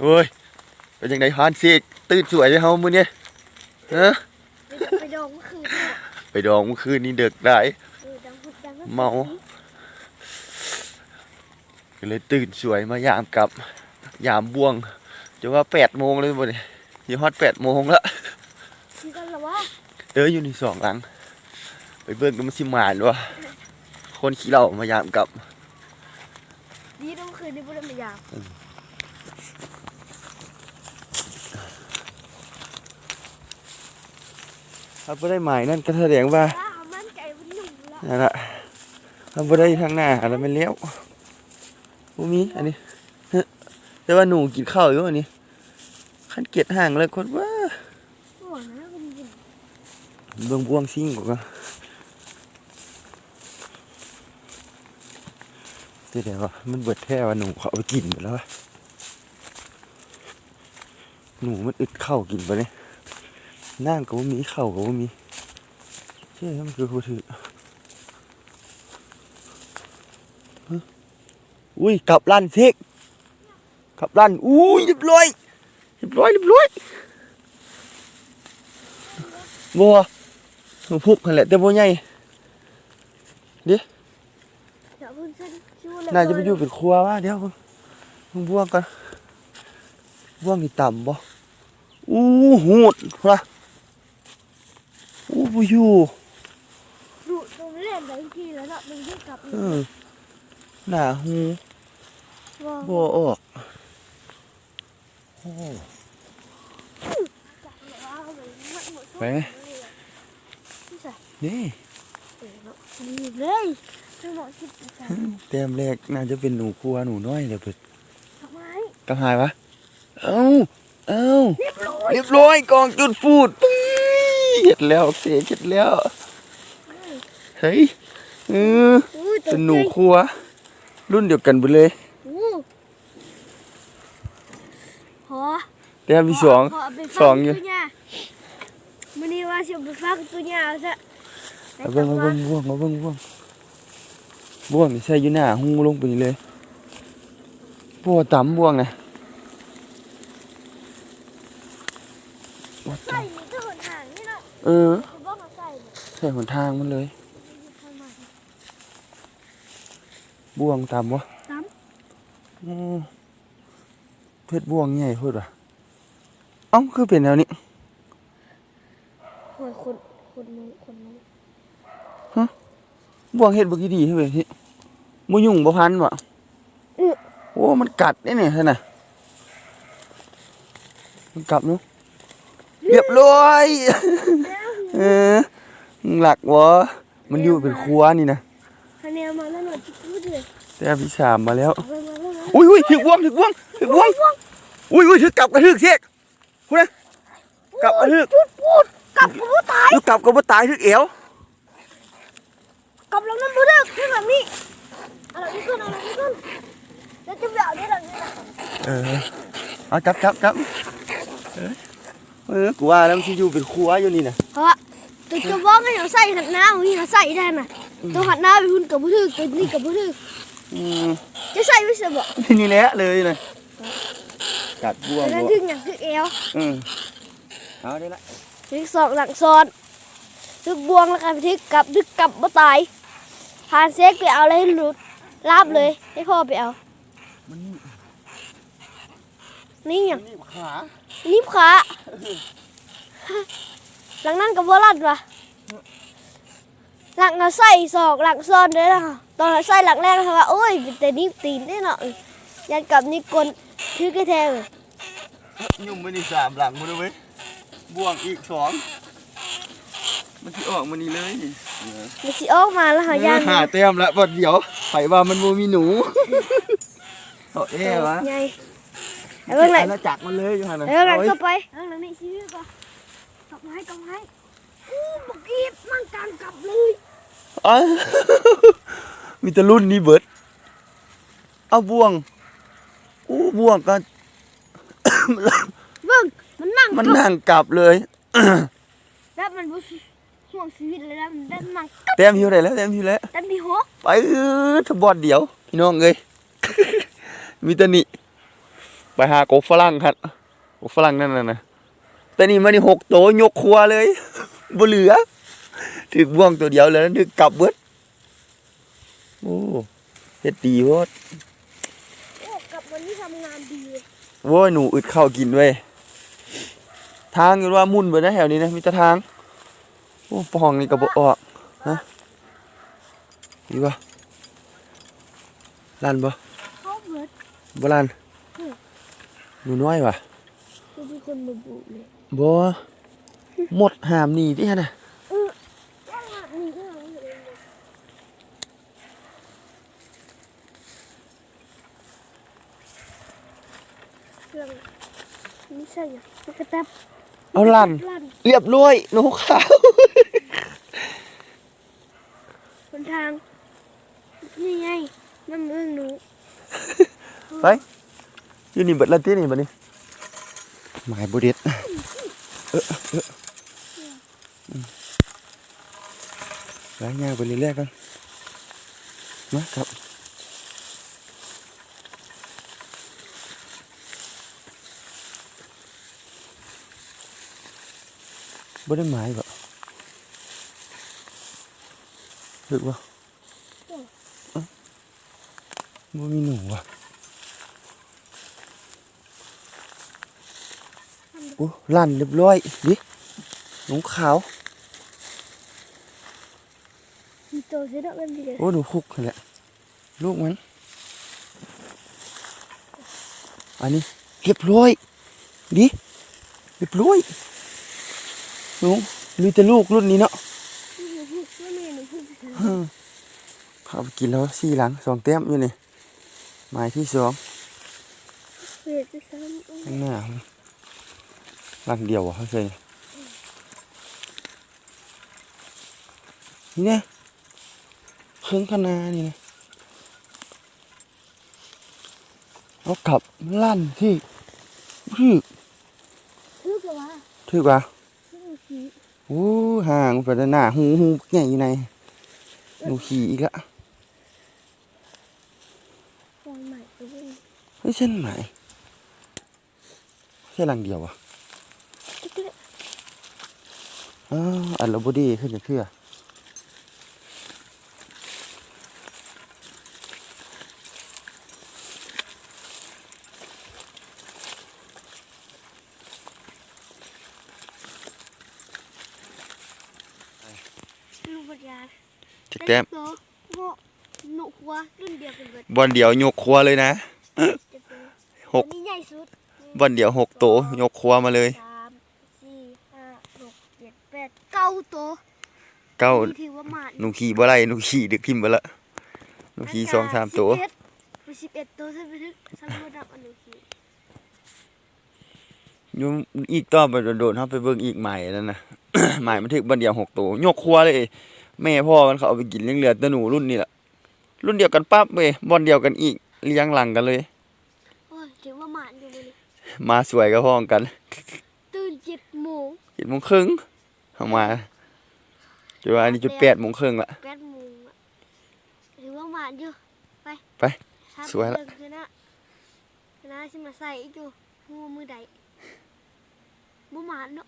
โอ้ยเป็นยังไงฮานเสกตื่นสวยเลยเฮามื้อนี้ฮะไปดองเมื่อคืนเนี่ยไปดองเมื่อคืนนี้ดึกได้เออดังพุดดังเมาก็เลยตื่นสวยมายามกลับยามบ่วงจะว่าแปดโมงเลยบ่เนี่ยยี่ฮอดแปดโมงละคือกันเหรอวะเอออยู่ในสองหลัง ไปเบิ่งก็มันสิหมานวะคนขี้เหล้ามายามกลับดีนะเมื่อคืนนี้พูดได้ไม่ยาว ถ้าบ่ได้หมายนั่นก็แสดงว่าถ้าเอามั่นใจมันหนุ่มแล้วนั่นละถ้าบ่ได้ทางหน้าแล้วมันเลี้ยวบ่มีอันนี้เฮ้ยแต่ว่าหนูกินข้าวอยู่อันนี้ขันเกียดห่างเลยคนว่าโอ้ยนะมันยินเบิ่งบวงซิ่งกว่าก็เดี๋ยวว่ามันเบิดแท้ว่าหนูเขาเอาไปกินหมดแล้ววะหนูมันอึดเข้าวกินไปเนี่ย น้ำก็บ่มีเข้าวก็บ่มีเชื่อมันคือผู้ถือฮะอุ้ยกลับลั่นเทกกลับลั่นอุ้ยเรียบร้อยเรียบร้อยเรียบร้อยบัวมันพุกนั่นแหละแต่บ่ใหญ่เดี๋ยวเพิ่งเส้นชื่อเลยน่าจะไปอยู่เป็นครัวว่าเดี๋ยวมึงบ่วงกันบ่วงนี่ต่ำบ่อู้หูดพุ่นนะ อู้บ่อยู่ดูตรงนี้แหละไหนทีแล้วเนาะมันที่กลับเออหน้าหูว่าบ่ออกโอ้จับเลยว่าเอาไปมันหมดไปไหมนี่ดีเลยไม่เหมาะคิดจะใส่แต้มแรกน่าจะเป็นหนูครัวหนูน้อยเดี๋ยวเปิดทำไมกระหายวะเอ้าเอ้าเรียบร้อยเรียบร้อยกองจุดฟูดปี้ เห็ดแล้วเสียเห็ดแล้ว เฮ้ยเอออู้ตเป็นกหนูใจครัว รุ่นเดียวกันไปเลยอู้พอแต้มที่สองพเาไปฟัสองอยู่ตัวเนี่ยมันนี่ว่าสิเอาไปฟักตัวเนี่ยเอาซะเอาเบิ่งเอาเบิ่งบ่วงเอาเบิ่งบ่วงบ่วงนี่ใส่อยู่หน้าหูลงไปนี่เลยบ่วต่ำบ่วงนะบ่ใส่ต่นี่ก็หนห่างนี่ เนาะำเออคือบอกเขาใส่เนี่ยใส่หนทางมันเลยทำไมบ่วงต่ำวะต่อืมเพชรบ่วงใหญ่โพดว่ะเอ้าคือเป็นแนวนี้โอ้ยคนคนนู้นคนนู้นบ่วงเฮ็ดบ่กี่ดีให้เว้ยที่บ่ยุ่งบ่พันบ่อื้อโอ้ มันกัดได้เนี่ยซั่นน่ะมันกลับเนาะ เรียบร้อยเออมึงหลักวะมันอยู่เป็นครัวนี่นะคะแนนมาแล้วหน่อยจิ๊บพูดเลยแต่พี่สามมาแล้วเอาไปมาแล้วนะอุ้ยอุ้ยถึกบ่วงถึกบ่วงถึกบ่วงอุ้ยอุ้ยถึกกลับกระถึกเสกพูดนะกลับกระถึกพูดพูดกลับกูตายถึกกลับก็บ่ตายถึกเอวกลับแล้วนั่นพูดเด้อขึ้นแบบนี้เอะไรนี่ขึ้นเอะไรนี่ขึ้นแล้วจะแบบนี้แบบนี้นะเออเอาจับจับจับ เออกูว่าแล้วมันสิอยู่เป็นครัวอยู่นี่นะเพราะว่าตัวจะบอกให้เราใส่หัดน้ำของนี่เราใส่ได้น่ะตัวหัดน้ำไปหุ่นกับบุทึกตัวนี้กับบุทึกอืมจะใส่ไม่สบายนี่แหละเลยนะกัดบ่วงแล้วบ่ทึกอย่างทึกเอวอืมเอาได้ละทึกสองหลังซ้อนทึกบวงแล้วกันไปทึกกลับทึกกลับมาตายพานเซ็กไปเอาอะไรให้หลุดลาบเลยให้พ่อไปเอามัน นี่อย่างนี่ขานิบขาหลังนั้นกับวอลัดวะหลังเราใส่ศอกหลังซ้อนด้วยนะตอนเราใส่หลังแรกนะคะว่าโอ้ยแต่นิบตีนได้เนาะยันกับนิบกลถือกระแทกเลยยุ่งไปนี่สามหลังมาด้วยเว้ยบ่วงอีกสองมันสิออกมานี่เลยเออมันสิออกมาแล้วหายันหาเต็มแล้วบัดเดี๋ยวไผว่ามันบ่มีหนูเอาเอ๊ะวะไงแล้ว เรื่องไหนอาณาจักรมันเลยอยู่หั่นน่ะแล้วเรื่องไหนเอาไว้ก็ไปเรื่องไหนชี้ก่อนกลับไม้กลับไม้อู้เมื่อกี้มันการกลับเลยอ้าวมีแต่รุ่นนี้เบิด เอาบ่วงอู้บ่วงก็เบิ่งมันนั่งมันกลับนั่งกลับเลยแล้วมันบ่ห่วงชีวิตเลยแล้วมันได้นั่งเต็มหิวได้แล้วเต็มหิวแล้วแต่มีหกไปเออทบอดเดี๋ยว พี่น้องเอ้ยมีแต่นี่ ไปหากบฝรั่งครับกบฝรั่งนั่นน่ะนะแต่นี่มันนี่หกโตวยกครัวเลยบ่เหลือถึกบ่วงตัวเดียวแล้วถึกกลับเบิดโอ้เฮ็ดดีโพดโอ้กลับวันนี้ทำงานดีโว้ยหนูอึดข้าวกินเว้ยทางอยู่ว่ามุ่นเบิดนะแถวนี้นะมีแต่ทางโอ้ปองนี่ก็บ่ออกฮะดีบ่ลั่นบ่เขาเบิดบ่ลั่นอืม หนูน้อยว่ะคือมีคนมาบุเลยบ่หมดหามหนีที่ฮะน่ะเออว่ามีเรื่องอะไรเลยเครื่องนี่ใช่ยังกระแตบเอาลั่นลั่นเรียบร้อยหนูขาวบนทางนี่ไงน้ำเรื่องหนูไป อยู่นี่เบิดละที่นี่บัดนี้หมายบ่เด็ดเออเอออืมแล้วย่างไปเรื่อยๆกันมาครับบ่ได้หมายบ่ถึกบ่เอ้าบ่มีหนูว่ะ โอ้ ลั่นเรียบร้อยดิหนูขาวมีโตเสียดอกกันดีเลยโอ้หนูคุกนั่นแหละลูกมันอันนี้เรียบร้อยดิเรียบร้อยหนูมีแต่ลูกรุ่นนี้เนาะหนูพูดว่าแม่หนูพูดถึงอืมเอาไปกินแล้วสี่หลังสองแต้มอยู่นี่หมายที่สองเปิดไปซ้ำข้างหน้า หลังเดียวเหรอเขาเคยนี่เนี่ยเครื่องคณานี่นะเอากลับลั่นที่ที่คือกับว่าถือว่าคือหนูขี่โอ้ห่างไปด้านหน้าหูหูใหญ่อยู่ในหนูขี่อีกละปล่อยใหม่ไปเรื่อยเฮ้ยเส้นไหมแค่หลังเดียวอะ เล็ก อ้าวอันละบดีขึ้นจะเพื่อๆลูกปัญญาจักแต้มโตโง่หนูหัวรุ่นเดียวกันเบิดบอลเดียวยกครัวเลยนะจะเป็นหกอันนี้ใหญ่สุดบอลเดียวหกโตยกครัวมาเลย สามสี่ห้าหกเจ็ดแปดเก้า โตเก้านี่ถือว่าหมาดหนูขี่บ่ไรหนูขี่ดึกทิมไปละหนูขี่สองสามโตสิบเอ็ดไปสิบเอ็ดโตใช่ไหมทึกสำรวจดับอันหนูขี่อยุ่อีกต่อไปโดนๆเขาไปเบิ่งอีกใหม่นั่นนะใหม่มันถึกบอลเดียวหกโตยกครัวเลยแม่พ่อมันเขาเอาไปกินเลี้ยงเหลือแต่หนูรุ่นนี้แหละรุ่นเดียวกันปั๊บเว้ยบอลเดียวกันอีกเลี้ยงหลังกันเลยโอ้ยถือว่าหมาดอยู่เลยมาสวยกับพ้องกัน ตื่นเจ็ดโมงเจ็ดโมงครึ่งเข้ามา จุดว่าอันนี้จุดแปดโมงครึ่งละ แปดโมงอะถือว่าหมาดอยู่ ไปไปครับสวยละเรื่องคือนะคือนะสิมาใส่อีกอยู่หัวมือใดบ่หมาดเนาะ